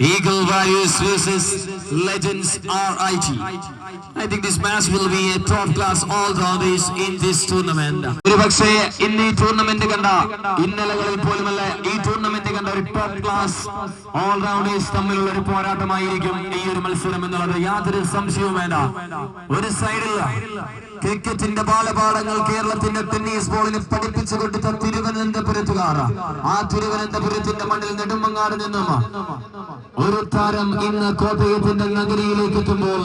Eagle values versus Legends RIT. I think this match will be a top class all rounders in this tournament. ഒരു പക്ഷേ ഇന്ന് ഈ tournament കണ്ട ഇന്നലകളിൽ പോലുമല്ല ഈ ടൂർണമെന്റ് കണ്ട ഒരു ടോപ്പ് ക്ലാസ് ഓൾ റൗണ്ടേഴ്സ് തമ്മിലുള്ള ഒരു പോരാട്ടമായിരിക്കും ഈ ഒരു മത്സരം എന്നുള്ളത് യാതൊരു സംശയവും വേണ്ട ഒരു സൈഡിൽ ക്രിക്കറ്റിന്റെ ബാലപാഠങ്ങൾ കേരളത്തിന്റെ ടെന്നീസ് ബോളിന് പഠിപ്പിച്ചു കൊടുത്ത തിരുവനന്തപുരത്തുകാർ ആ തിരുവനന്തപുരത്തിന്റെ മണ്ണിൽ നെടുമങ്ങാട് നിന്നും ഒരു താരം ഇന്ന് കോട്ടയത്തിന്റെ നഗരിയിലേക്ക് എത്തുമ്പോൾ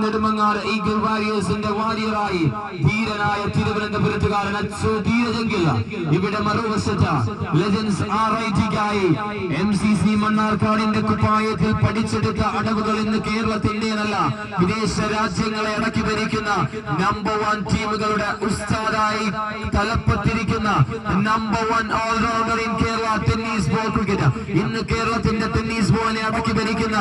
നെടുമങ്ങാട് ഈഗിൾ വാരിയേഴ്സിന്റെ വാരിയറായി ധീരനായ തിരുവനന്തപുരത്തുകാരൻ അച്ചു ധീരജെങ്കിൽ ഇവിടെ മറുവശത്ത് ലെജൻസ് ആർ ഐ ടിക്കായി എം സി സി മണ്ണാർക്കാടിന്റെ കുപ്പായത്തിൽ പഠിച്ചെടുത്ത അടവുകൾ ഇന്ന് കേരളത്തിന്റേതല്ല വിദേശ രാജ്യങ്ങളെ അടക്കി ഭരിക്കുന്ന നമ്പർ വൺ ടീമുകളുടെ ഉസ്താദായി തലപ്പത്തിരിക്കുന്ന number one allrounder in Kerala tennis ball cricket ഇന്ന് കേരളത്തിന്റെ ടെന്നീസ് ബോളിനെ അടക്കി ഭരിക്കുന്ന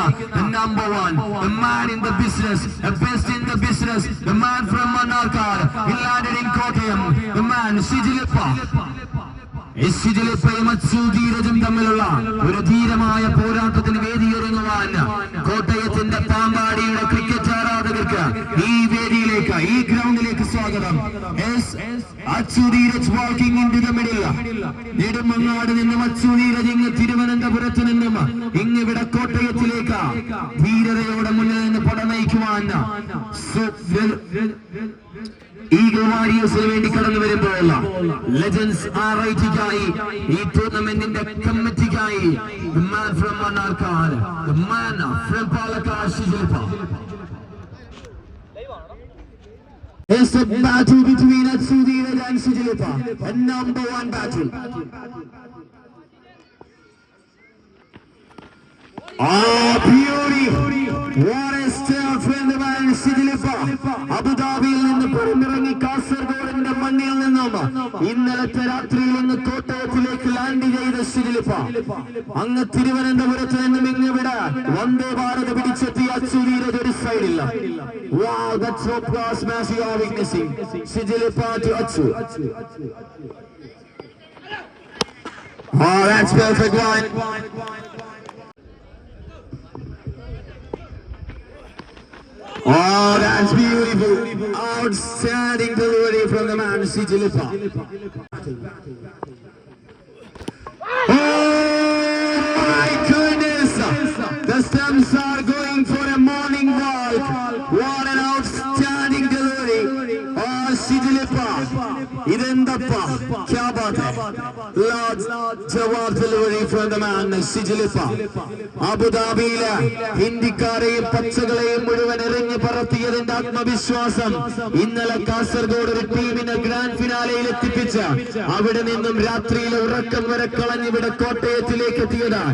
number one man in the business best in the business man from Mannarkkad ഇല്ലാൻഡ് in Kottayam man Sijilippa അച്ചൂധീരജും തമ്മിലുള്ള ഒരു ധീരമായ പോരാട്ടത്തിന് വേദിയൊരുങ്ങുവാൻ കോട്ടയത്തിന്റെ ക്രിക്കറ്റ് ആരാധകർക്ക് ഈ വേദിയിലേക്ക് ഈ ഗ്രൗണ്ടിലേക്ക് സ്വാഗതം. Achudheeraj walking in the middle Nedumangad നിന്നും അച്ചുധീരജ് ഇങ്ങ് തിരുവനന്തപുരത്ത് നിന്നും ഇങ്ങ് ഇവിടെ കോട്ടയത്തിലേക്ക് ധീരതയോടെ മുന്നിൽ നിന്ന് പടനയിക്കുവാൻ ഈഗിൾ വാരിയേഴ്സിന് വേണ്ടി കടന്നു വരുമ്പോൾ ലെജൻസ് ആർ ഐ ടിക്കായി ഈ ടൂർണമെന്റിന്റെ കമ്മിറ്റിക്കായി the man from Mannarkkad the man from ഷിജിൽപ്പ It's a battle between Atsudira and Sijilipa, a number one battle. അബുദാബിയിൽ നിന്ന് പുറമിറങ്ങി കാസർഗോഡിന്റെ മണ്ണിൽ നിന്നും ഇന്നലത്തെ രാത്രിയിൽ നിന്ന് ലാൻഡ് ചെയ്ത സിജിലിപ്പ അങ്ങ് തിരുവനന്തപുരത്ത് നിന്നും ഇങ്ങിവിടെ വന്ദേ ഭാരത് പിടിച്ചെത്തിയ അച്ചുരീരജ് ഒരു സൈഡില്ല Wow, that's perfect. Oh, that's beautiful. Outstanding delivery from the man, Sijilipa. Oh, my goodness. The stumps are going for a morning walk. What an outstanding delivery. Oh, Sijilipa. അബുദാബിയിലെ ഹിന്ദിക്കാരെയും പച്ചകളെയും മുഴുവൻ എറിഞ്ഞു പറത്തിയതിന്റെ ആത്മവിശ്വാസം ഇന്നലെ കാസർഗോഡ് ഒരു ടീമിനെ ഗ്രാൻഡ് ഫിനാലയിൽ എത്തിപ്പിച്ച അവിടെ നിന്നും രാത്രിയിലെ ഉറക്കം വരെ കളഞ്ഞ് ഇവിടെ കോട്ടയത്തിലേക്ക് എത്തിയതാണ്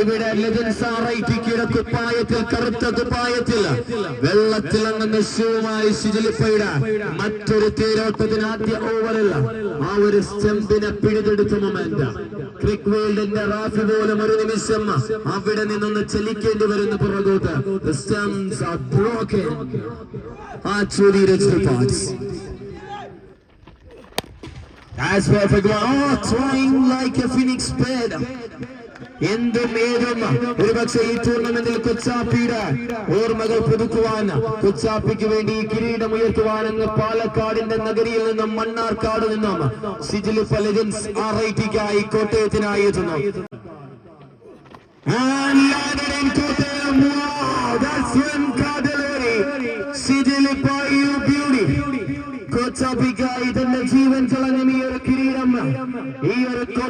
ഇവിടെ ലെജൻസാറൈറ്റിയുടെ കുപ്പായത്തിൽ കറുത്ത കുപ്പായത്തിൽ വെള്ളത്തിളങ്ങുന്ന ഷൂവുമായി ശിജിലിപ്പയുടെ മറ്റൊരു തേരോട്ടത്തിന് ആദ്യ ഓവറിൽ ആ ഒരു സ്റ്റെമ്പിനെ പിടിതെടുത്ത മൊമെന്റ് ക്രിക് വേൾഡിന്റെ റാഫി പോലും ഒരു നിമിഷം അവിടെ നിന്നൊന്ന് ചലിക്കേണ്ടി വരുന്ന പുറകോട്ട്. ആ ചുരി. That's perfect. Oh, trying like a phoenix bird. എന്തും ഏതും ഒരുപക്ഷെ ഈ ടൂർണമെന്റിൽ കൊച്ചാപ്പിയുടെ ഓർമ്മകൾ പുതുക്കുവാൻ കൊച്ചാപ്പിക്ക് വേണ്ടി കിരീടം ഉയർത്തുവാൻ അങ്ങ് പാലക്കാടിന്റെ നഗരിയിൽ നിന്നും മണ്ണാർക്കാട് നിന്നും സിജിലിപ്പ പലജൻസ് ആർ ഐ ടിക്കായി കോട്ടയത്തിനായി എത്തുന്നു beauty. കൊച്ചാപ്പിക്കായി തന്റെ ജീവൻ കളഞ്ഞ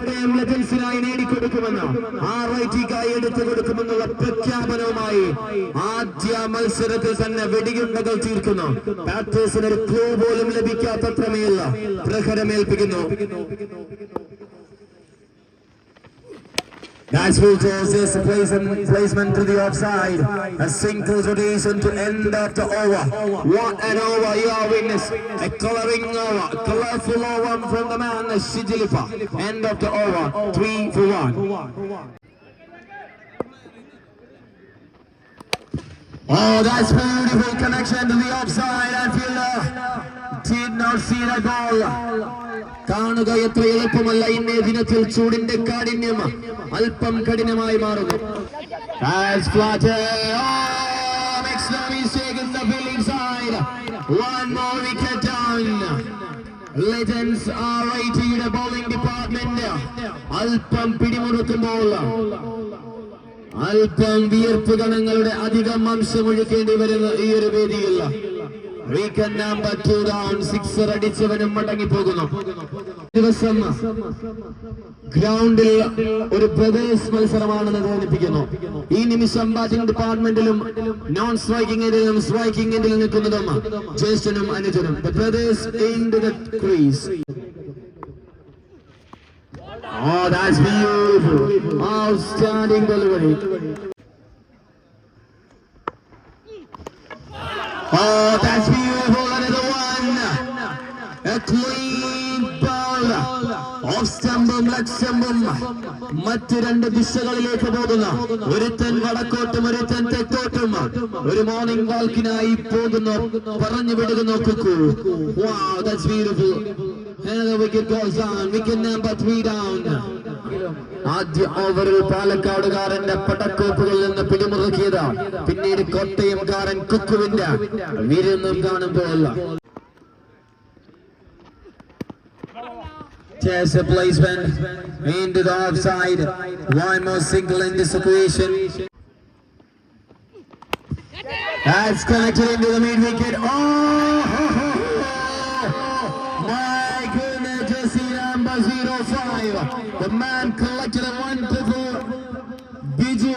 ഒരു ലജൻസിനായി നേടിക്കൊടുക്കുമെന്ന് ആർ ഐ ടിക്കായി എടുത്തു കൊടുക്കുമെന്നുള്ള പ്രഖ്യാപനവുമായി ആദ്യ മത്സരത്തിൽ തന്നെ വെടിയുണ്ടകൾ തീർക്കുന്നു. ബാറ്റേഴ്സിന് ഒരു ക്ലൂ പോലും ലഭിക്കാത്തത്രമേയല്ല. പ്രഹരമേൽപ്പിക്കുന്നു. Full toss is placement, placement to the offside. A single rotation to end of the over. What an over you are witness. A coloring over, a colorful over from the man Shijilipa. End of the over. Three for one. Oh, that's beautiful connection to the offside. And fielder did not see the goal. കാണുക എത്ര എളുപ്പമല്ല ഇന്നേ ദിനത്തിൽ ചൂടിന്റെ കാഠിന്യം. അല്പം കഠിനമായി മാറുന്നു. Flutter, oh, the. Legends are യുടെ ബൗളിംഗ് ഡിപ്പാർട്ട്മെന്റ് അല്പം പിടിമുറുക്കുമ്പോൾ അല്പം വിയർപ്പ് ഗണങ്ങളുടെ അധികം അംശം ഒഴുക്കേണ്ടി വരുന്ന ഈ ഒരു വേദിയിൽ. ടു റൗണ്ട് സിക്സർ അടിച്ചവനും മടങ്ങി പോകുന്നു ദിവസം ഗ്രൗണ്ടിൽ ഒരു ബ്രദേഴ്സ് മത്സരമാണെന്ന് തോന്നിപ്പിക്കുന്നു ഈ നിമിഷം ബാറ്റിംഗ് ഡിപ്പാർട്ട്മെന്റിലും നോൺ സ്ട്രൈക്കിംഗ് എൻഡിലും സ്ട്രൈക്കിംഗ് എൻഡിൽ നിൽക്കുന്നതും ജ്യേഷ്ഠനും അനുജനും brothers in the crease Oh, that's beautiful. Outstanding delivery. Oh, that's. Another one. A clean ball. Off സ്റ്റംബും ലെഗ് മറ്റ് രണ്ട് ദിശകളിലേക്ക് പോകുന്ന ഒരുത്തൻ വടക്കോട്ടും ഒരുത്തൻ തെക്കോട്ടും ഒരു മോർണിംഗ് വാക്കിനായി പോകുന്നു പറഞ്ഞു three down. ആദ്യ ഓവറിൽ പാലക്കാടുകാരന്റെ പടക്കോപ്പുകളിൽ നിന്ന് പിടിമുറുക്കിയത്. പിന്നീട് കോട്ടയംകാരൻ കുക്കുവിന്റെ വിരുന്നും കാണുമ്പോൾ Chase a placement into the offside. One more single in this equation. That's connected into the mid wicket. Oh! My goodness, Jesse number 05. The man collected a wonderful Biju.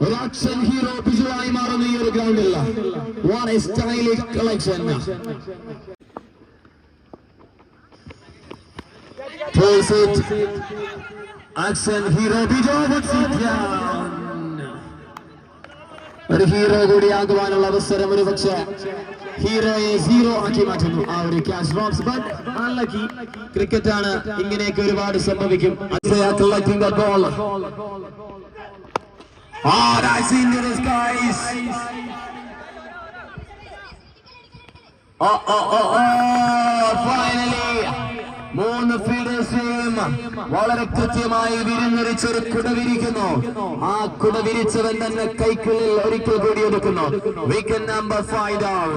Rakshan hero Biju ആയി മാറുന്ന ഈ ഒരു ഗ്രൗണ്ടിൽ What a stylish collection. Pulls it. Action hero down. ഒരു hero കൂടിയാകുവാനുള്ള അവസരം ഒരു പക്ഷേ ഹീറോയെ സീറോ ആക്കി മാറ്റുന്നു ആ ഒരു cash box but unlucky cricket ആണ് ഇങ്ങനെയൊക്കെ ഒരുപാട് സംഭവിക്കും. Oh, oh, oh, oh, finally. മൂന്ന് ഫീഡേഴ്സുകളും വളരെ കൃത്യമായി വിരുന്നിരിച്ചൊരു കുട വിരിക്കുന്നു. ആ കുട വിരിച്ചവൻ തന്നെ കൈക്കുള്ളിൽ ഒരിക്കൽ കൂടി എടുക്കുന്നു. നമ്പർ ഫൈവ് ഡൗൺ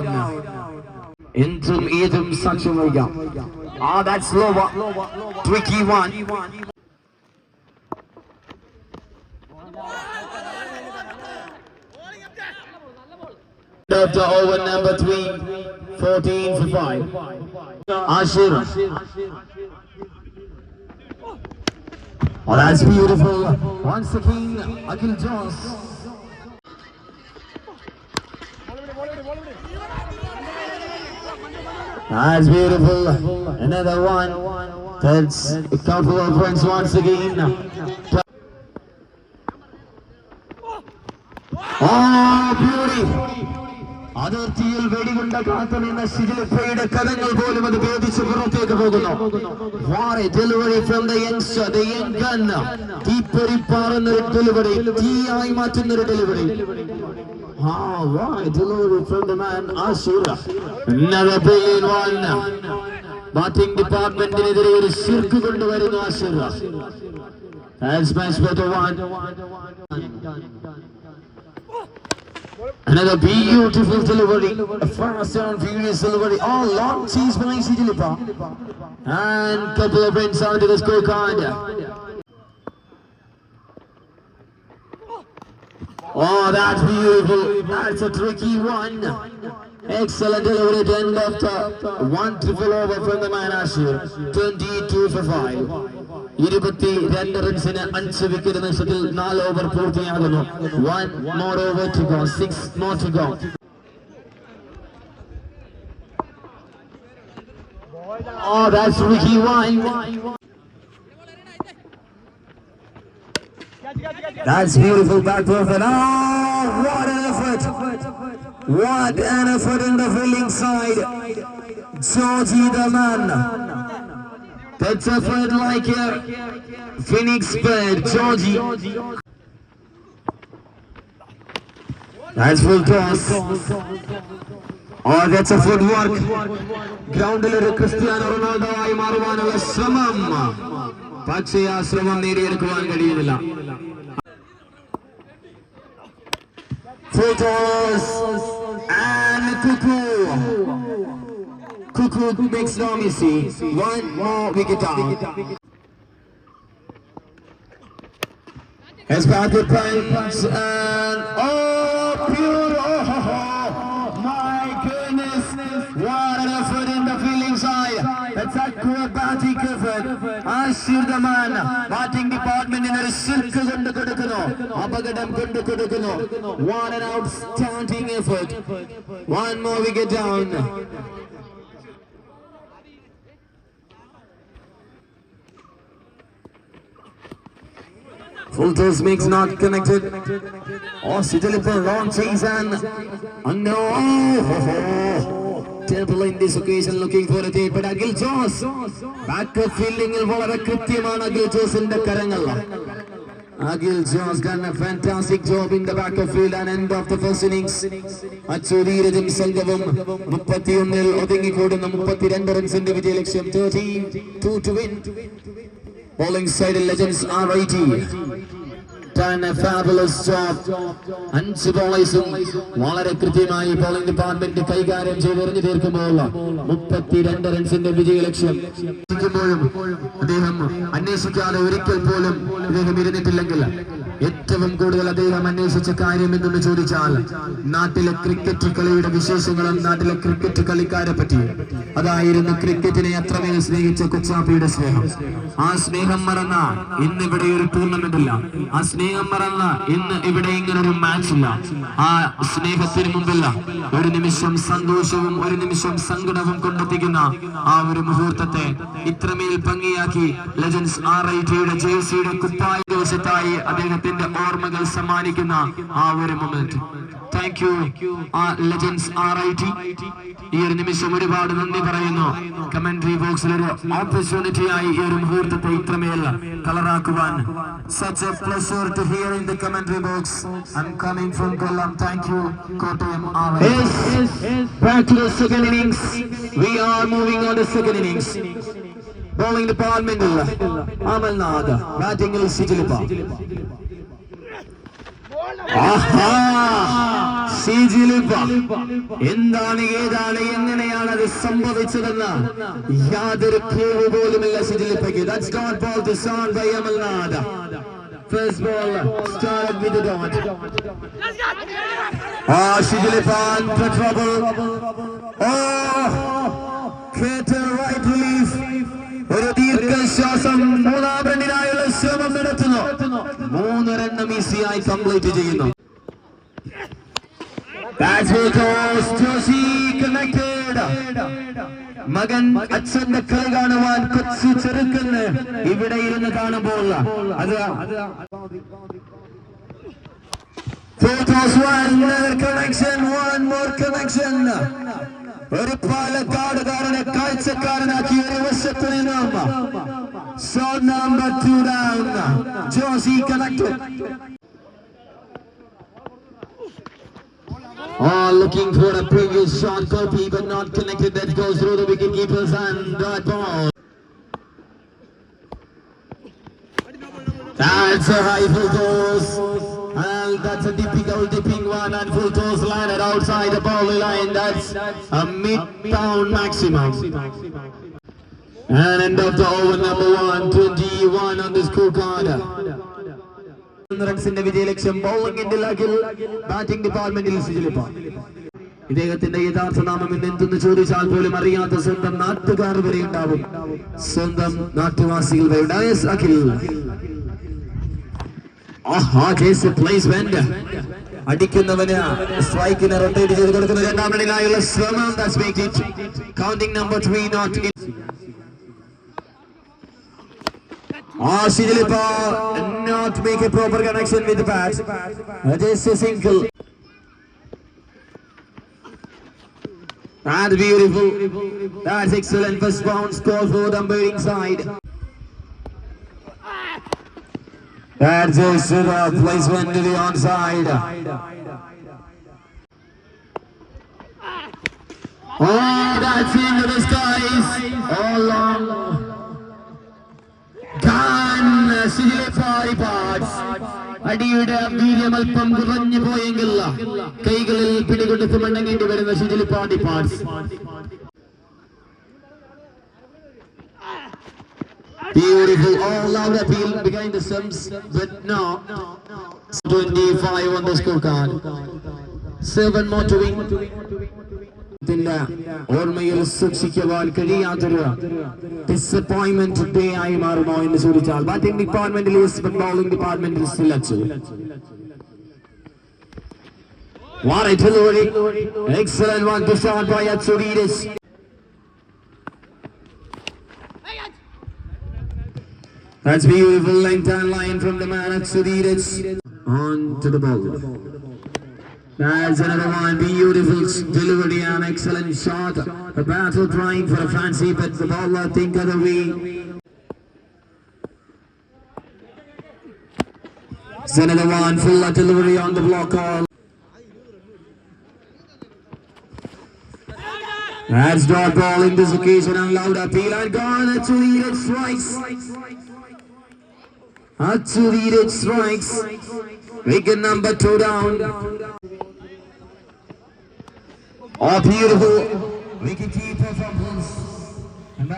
എന്തും ഏതും സാക്ഷ്യം വഹിക്കാം ആ ദാറ്റ്സ് ലോവ ട്വിക്കി one After over number three, 14 for 5. Ashir. Oh, that's beautiful. Once again, Akhil Jones. That's beautiful. Another one. That's a couple of runs once again. Oh, beauty. അതിർത്തിയിൽ വെടികൊണ്ട കാത്തു നിന്ന ശിജിലിപ്പയുടെ കഥങ്ങൾ പോലും അത് ഭേദിച്ച് പുറത്തേക്ക് പോകുന്നു delivery from the youngster the young gun തീപ്പൊരിപ്പാറുന്ന ഒരു delivery തീയായി മാറ്റുന്ന ഒരു delivery Ah, right. Delivery from the man Ashura. Another brilliant one. Batting ഡിപ്പാർട്ട്മെന്റിനെതിരെ ഒരു സിർക്ക് കൊണ്ടുവരുന്നു ആശുര Another beautiful delivery, a fast and furious delivery. Oh, long cheese by Sijilipa. And couple of runs onto the scorecard. Oh, that's beautiful. That's a tricky one. Excellent delivery at the end of the one triple over from the man Ashir. 22 for 5. ഇരുപത്തി രണ്ട് റൺസിന് അഞ്ച് wicket നഷ്ടത്തിൽ നാല് over പൂർത്തിയാകുന്നു one more over to go six more to go Oh, that's Ricky Wine. That's beautiful back perfect. Oh, what an effort! What an effort in the filling side. Georgie the man. That's effort like a Phoenix bird. Georgie. That's full toss. Oh, that's a footwork. ഗ്രൗണ്ടിൽ ഒരു Cristiano Ronaldo ആയി മാറുവാനുള്ള ശ്രമം പക്ഷേ ആ ശ്രമം നേടിയെടുക്കുവാൻ കഴിയുന്നില്ല Full toss And cuckoo. Cuckoo makes no missy. One more wicket down. As bad the points and all pure. ആശീർദമാൻ batting ഡിപ്പാർട്ട്മെന്റിന് ഒരു സിർക്ക് കൊണ്ട് കൊടുക്കുന്നു അപകടം കൊണ്ട് കൊടുക്കുന്നു What an outstanding effort. One more wicket down. Full toss makes not connected. Oh, Sijalipur long chase and oh, no. Temple in this occasion looking for a tape, but Agil Jones backup fielding il വളരെ കൃത്യമാണ് അഖിൽ ജോസിന്റെ കരങ്ങൾ Akhil Jose done a fantastic job in the back of field and end of the first innings അച്ചുധീരജും സംഘവും മുപ്പത്തിയൊന്നിൽ ഒതുങ്ങിക്കൂടുന്ന മുപ്പത്തിരണ്ട് റൺസിന്റെ വിജയലക്ഷ്യം thirteen two to win are 80. Done a fabulous job. അഞ്ച് ബോളേഴ്സും വളരെ കൃത്യമായി ബോളിംഗ് ഡിപ്പാർട്ട്മെന്റ് കൈകാര്യം ചെയ്ത് എറിഞ്ഞു തീർക്കുമ്പോൾ മുപ്പത്തിരണ്ട് റൺസിന്റെ വിജയലക്ഷ്യം ലക്ഷ്യം. അദ്ദേഹം അന്വേഷിക്കാതെ ഒരിക്കൽ പോലും ഇദ്ദേഹം ഇരുന്നിട്ടില്ലെങ്കിൽ ഏറ്റവും കൂടുതൽ അദ്ദേഹം അന്വേഷിച്ച കാര്യം എന്തെന്ന് ചോദിച്ചാൽ നാട്ടിലെ ക്രിക്കറ്റ് കളിയുടെ വിശേഷങ്ങളും നാട്ടിലെ ക്രിക്കറ്റ് കളിക്കാരെ പറ്റി. അതായിരുന്നു ക്രിക്കറ്റിനെ അത്രമേൽ സ്നേഹിച്ച കൊച്ചാപ്പിയുടെ സ്നേഹം. ആ സ്നേഹം മറന്ന ഇന്ന് ഇവിടെ ഒരു ടൂർണമെന്റ് ഇല്ല. ആ സ്നേഹം മറന്ന ഇന്ന് ഇവിടെ ഇങ്ങനെ ഒരു മാച്ച് ഇല്ല. ആ സ്നേഹത്തിന് മുമ്പില്ല. ഒരു നിമിഷം സന്തോഷവും ഒരു നിമിഷം സങ്കടവും കൊണ്ടെത്തിക്കുന്ന ആ ഒരു മുഹൂർത്തത്തെ ഇത്രമേൽ ഭംഗിയാക്കി ലെജൻസ് ആർ ഐ ടിയുടെ ജേഴ്സിയുടെ കുപ്പായ ദിവസത്തായി അദ്ദേഹത്തിന്റെ ഓർമ്മകൾ സമ്മാനിക്കുന്ന ആ ഒരു മൊമെന്റ് താങ്ക് യു ആ ലെജൻസ് ആർ ഐ ടി ഈ ഒരു നിമിഷം ഒരുപാട് നന്ദി പറയുന്നു കമന്ററി ബോക്സിൽ ഒരു ഓപ്പർച്യൂണിറ്റി ആയി ഈ ഒരു മുഹൂർത്തത്തെ ഇത്രമേൽ കളറാക്കുവാൻ a pleasure to hear in the commentary box I'm coming from Kollam thank you Kottayam yes, yes, back to the second innings we are moving on the second innings bowling department Amalnath batting il Sijilipa ആഹാ ശ്രീജിലിപ്പ എന്താണ് ഏതാണ് എങ്ങനെയാണ് അത് സംഭവിച്ചതെന്ന് യാതൊരു clue പോലുമില്ല ശ്രീജിലിപ്പയ്ക്ക് that's not ball to zone by Amalnath first ball start with dot ആ Sreejilippa under trouble. oh a right relief ഒരു ദീർഘശ്വാസം മൂന്നാം റണ്ണിനായുള്ള ശ്രമം നടത്തുന്നു. മൂന്ന് റണ്ണം ഈസിയായി കംപ്ലീറ്റ് ചെയ്യുന്നു. മകൻ അച്ഛന്റെ കളി കാണുവാൻ കൊച്ചു ചെറുക്കന് ഇവിടെ ഇരുന്ന് കാണുമ്പോൾ അത് Photos one, connection, one more connection. ഒരു പാലക്കാടുകാരനെ കാഴ്ചക്കാരനാക്കി ഒരു വശത്ത് നിന്നും Shot number two down. Josie connected. Oh, looking for a previous shot copy, but not connected. That goes through the wicketkeeper's and That ball. That's a high full toss. And that's a typical dipping one. And full toss landed outside the boundary line. That's a mid-town maximum. And end of the over number one, 21 on the scorecard. റൺസിന്റെ വിജയലക്ഷ്യം ബൗളിംഗിന്റെ ലാഗിൽ batting ഡിപ്പാർട്ട്മെന്റിൽ സുജിലിപ്പ ഇദ്ദേഹത്തിന്റെ യഥാർത്ഥ നാമം ഇന്ന് എന്തെന്ന് ചോദിച്ചാൽ പോലും അറിയാത്ത സ്വന്തം നാട്ടുകാർ വരെ ഉണ്ടാവും. സ്വന്തം നാട്ടുവാസികൾ വരെ. ഡയസ് അഖിൽ അടിക്കുന്നവന് സ്ട്രൈക്കിന് റൊട്ടേറ്റ് ചെയ്ത് കൊടുക്കുന്ന രണ്ടാം റണ്ണിനായുള്ള ശ്രമം. Counting number three not Ashilipa not make a proper connection with the bat. That is a single. That's beautiful. That's excellent. First bound score for the beating side. That's a super placement to the onside. Oh, that's into the skies. Oh, അടിയുടെ വീര്യം അല്പം കുറഞ്ഞു പോയെങ്കിൽ കൈകളിൽ പിടികൊടുത്ത് മണ്ണങ്ങേണ്ടി വരുന്ന ശുചിലി പാടി parts Beautiful, all out appeal behind the stumps, but no. 25 on the scorecard. Seven more to win. ത്തിന്റെ ഓർമ്മയിൽ സൂക്ഷിക്കുവാൻ കഴിയാത്തൊരു ഡിസപ്പോയിന്റ്മെന്റ് ഡേ ആയി മാറുമോ എന്ന് ചോദിച്ചാൽ ബാറ്റിംഗ് ഡിപ്പാർട്ട്മെന്റിൽ ബോളിംഗ് ഡിപ്പാർട്ട്മെന്റിൽ സിലച്ചു What a delivery! Excellent one to shot by Atsurides. That's beautiful length and line from the man Atsurides. On to the ball. That's another one. Beautiful delivery and excellent shot. A battle trying for a fancy, but the bowler think other way. Another one. Full delivery on the block call. That's dot ball in this occasion and loud appeal and gone. Atsurides strikes. Atsurides strikes. Wicket number two down. Oh, beautiful. Keeper from. And.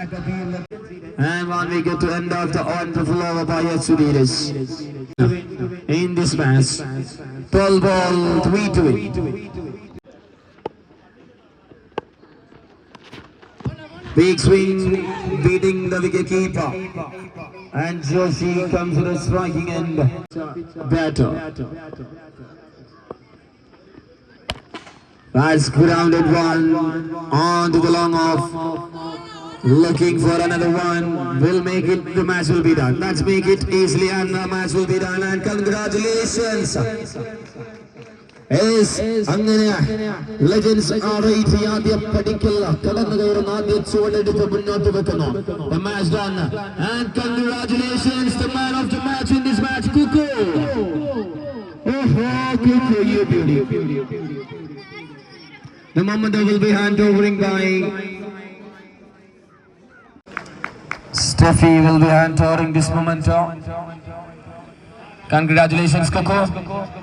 And one wicket to end off the wonderful over by Yatsurides. In this match. 12 ball, 3 to win. Big swing, beating the wicket keeper. And Joshi comes to the striking end. Batter. That's grounded one on to the long off. Looking for another one. Will make it. The match will be done. Let's make it easily, and the match will be done. And congratulations. Yes, അങ്ങനെ legends ആറേറ്റ് ആദ്യം പഠിക്കില്ല കടന്നു കയറുന്ന ആദ്യ ചുവടെടുപ്പ് മുന്നോട്ട് വെക്കുന്നു The The moment that will be handovering by Steffi will be handovering this moment. Oh. Congratulations, Coco.